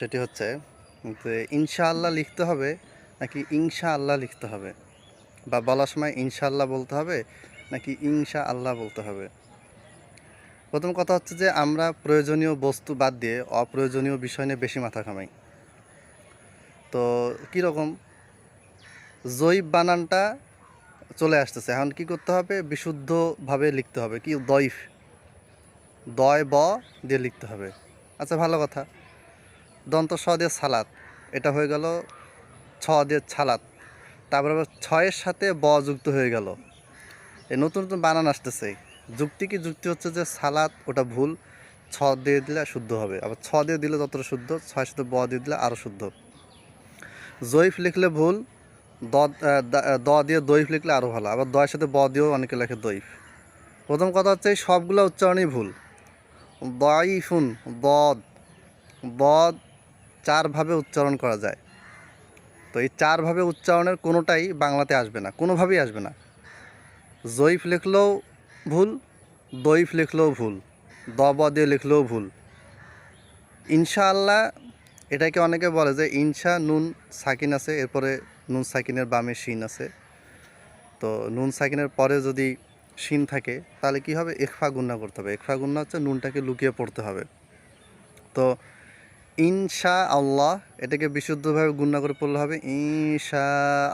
সেটি হচ্ছে যে ইনশাআল্লাহ লিখতে হবে নাকি ইনশা আল্লাহ লিখতে হবে? বা বলার সময় ইনশাআল্লাহ বলতে হবে নাকি ইনশা আল্লাহ বলতে হবে? প্রথম কথা হচ্ছে যে আমরা প্রয়োজনীয় বস্তু বাদ দিয়ে অপ্রয়োজনীয় বিষয় নিয়ে বেশি মাথা ঘামাই। তো কীরকম? জৈব বানানটা চলে আসতেছে। এখন কি করতে হবে? বিশুদ্ধভাবে লিখতে হবে। কি? দইফ দয় ব দিয়ে লিখতে হবে। আচ্ছা ভালো কথা। দন্ত স দিয়ে সালাত এটা হয়ে গেল ছ দিয়ে ছালাত তারপর আবার ছয়ের সাথে ব যুক্ত হয়ে গেল। এই নতুন নতুন বানান আসতেছে। যুক্তি কি যুক্তি হচ্ছে যে সালাত ওটা ভুল, ছ দিয়ে দিলে শুদ্ধ হবে। আবার ছ দিয়ে দিলে ততটা শুদ্ধ, ছয়ের সাথে ব দিয়ে দিলে আরও শুদ্ধ। জয়ীফ লিখলে ভুল, দ দা- দিয়ে দইফ লিখলে আরও ভালো। আবার দয়ের সাথে ব দিয়েও অনেকে লেখে দইফ প্রথম কথা হচ্ছে সবগুলো উচ্চারণই ভুল। দইফুন বদ। বদ চারভাবে উচ্চারণ করা যায়। তো এই চারভাবে উচ্চারণের কোনোটাই বাংলাতে আসবে না, কোনোভাবেই আসবে না। জয়ীফ লিখলেও ভুল দইফ লিখলেও ভুল, দ, ব দিয়ে লিখলেও ভুল। ইনশাআল্লাহ এটাকে অনেকে বলে যে ইনশা, নুন, সাকিন আছে, এরপরে নুন, সাকিনের বামে শিন আছে। তো নুন, সাকিনের পরে যদি শিন থাকে, তাহলে কি হবে? একফা গুন্না করতে হবে। একফা গুন্না হচ্ছে নুনটাকে লুকিয়ে পড়তে হবে। তো ইনশা আল্লাহ এটাকে বিশুদ্ধভাবে গুন্না করে পড়লে হবে ইনশা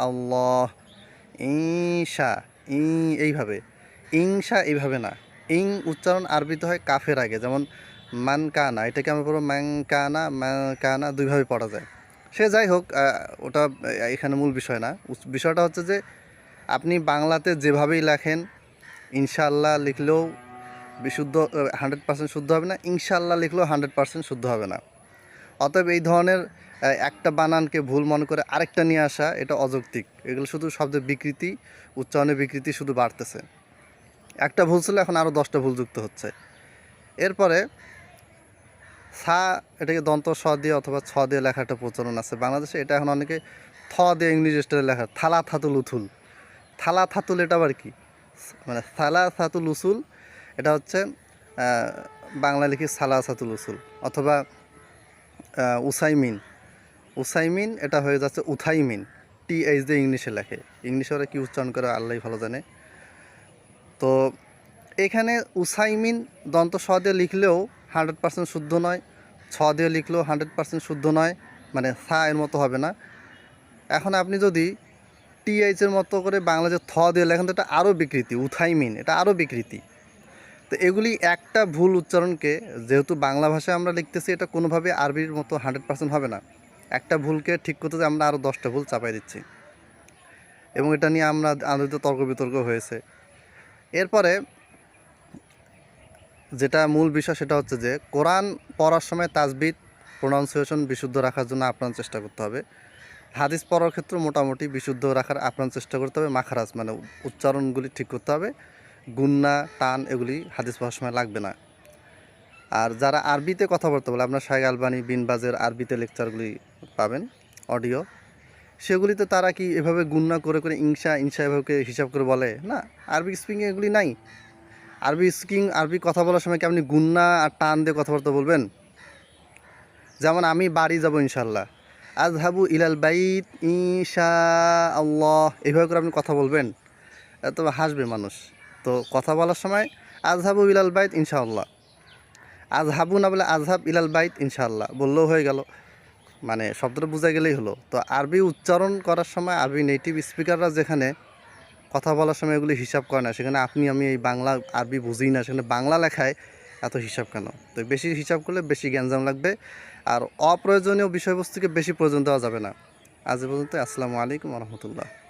আল্লাহ ইনশা, ই এইভাবে ইংশা এইভাবে না, ইং উচ্চারণ আরবিতে হয় কাফের আগে, যেমন মান কানা এটাকে আমরা পড়ব ম্যাং কানা ম্যাং কানা দুইভাবে পড়া যায়। সে যাই হোক ওটা এখানে মূল বিষয় না বিষয়টা হচ্ছে যে আপনি বাংলাতে যেভাবেই লেখেন, ইনশাআল্লাহ লিখলেও বিশুদ্ধ হান্ড্রেড পার্সেন্ট শুদ্ধ হবে না, ইনশাআল্লাহ লিখলেও হান্ড্রেড পার্সেন্ট শুদ্ধ হবে না। অতএব এই ধরনের একটা বানানকে ভুল মনে করে আরেকটা নিয়ে আসা, এটা অযৌক্তিক। এগুলো শুধু শব্দের বিকৃতি উচ্চারণের বিকৃতি শুধু বাড়তেছে। একটা ভুল ছিল, এখন আরও দশটা ভুল যুক্ত হচ্ছে। এরপরে, সা এটাকে দন্ত স দিয়ে অথবা ছ দিয়ে লেখা একটা প্রচলন আছে। বাংলাদেশে এটা এখন অনেকে থ দিয়ে ইংলিশ স্টাইলে লেখা, থালা থাতুল উথুল। থালা থাতুল এটা আবার কি? মানে থালা থাতুল উসুল, এটা হচ্ছে বাংলা লিখি সালা সাতুল উসুল। অথবা উসাইমিন। উসাইমিন, এটা হয়ে যাচ্ছে উথাইমিন। টি এইচ দিয়ে ইংলিশে লেখে। ইংলিশে ওরা কী উচ্চারণ করে আল্লাহ ভালো জানে। তো এখানে উসাইমিন দন্ত স দিয়ে লিখলেও হান্ড্রেড পার্সেন্ট শুদ্ধ নয়, ছ দিয়ে লিখলেও হান্ড্রেড পার্সেন্ট শুদ্ধ নয় মানে সা এর মতো হবে না। এখন আপনি যদি টিএইচের মতো করে বাংলা যে থ দিয়ে লেখেন, তো এটা আরও বিকৃতি, উথাইমিন, এটা আরও বিকৃতি। তো এগুলি একটা ভুল উচ্চারণকে যেহেতু বাংলা ভাষায় আমরা লিখতেছি, এটা কোনোভাবে আরবির মতো হান্ড্রেড পার্সেন্ট হবে না। একটা ভুলকে ঠিক করতে আমরা আরও দশটা ভুল চাপাই দিচ্ছি। এবং এটা নিয়ে আমরা আমাদের তো তর্ক বিতর্ক হয়েছে। এরপরে যেটা মূল বিষয় সেটা হচ্ছে যে, কোরআন পড়ার সময় তাজবিদ প্রোনাউন্সিয়েশন বিশুদ্ধ রাখার জন্য আপনার চেষ্টা করতে হবে। হাদিস পড়ার ক্ষেত্রে মোটামুটি বিশুদ্ধ রাখার আপনার চেষ্টা করতে হবে। মাখারাজ মানে উচ্চারণগুলি ঠিক করতে হবে। গুন্না টান এগুলি হাদিস পড়ার সময় লাগবে না। আর যারা আরবিতে কথা বলতে বলে, আপনার শাহেক আলবানি, বিনবাজের আরবিতে লেকচারগুলি পাবেন, অডিও। সেগুলিতে তারা কি এভাবে গুন্না করে করে ইংসা ইনসা এভাবে হিসাব করে বলে? না, আরবি স্পিকিং এগুলি নাই। আরবি স্পিকিং, আরবি কথা বলার সময় কি আপনি গুন্না আর টান দিয়ে কথাবার্তা বলবেন? যেমন আমি বাড়ি যাব ইনশাল্লাহ আজহাবু ইলাল বাইত ইনশা আল্লাহ এভাবে করে আপনি কথা বলবেন? এ তো হাসবে মানুষ। তো কথা বলার সময়, আজহাবু ইলাল বাইত ইনশাআল্লাহ। আজহাবু না বলে আজহাব ইলাল বাইত ইনশাআল্লাহ। বললেও হয়ে গেল। মানে শব্দটা বোঝা গেলেই হলো। তো আরবি উচ্চারণ করার সময় আরবি নেটিভ স্পিকাররা যেখানে কথা বলার সময় এগুলি হিসাব করে না। সেখানে আপনি, আমি এই বাংলা আরবি বুঝি না। সেখানে বাংলা লেখায় এত হিসাব কেন? তো বেশি হিসাব করলে বেশি জ্ঞানজাম লাগবে। আর অপ্রয়োজনীয় বিষয়বস্তুকে বেশি প্রয়োজন দেওয়া যাবে না। আজ পর্যন্ত আসসালামু আলাইকুম রহমতুল্লাহ।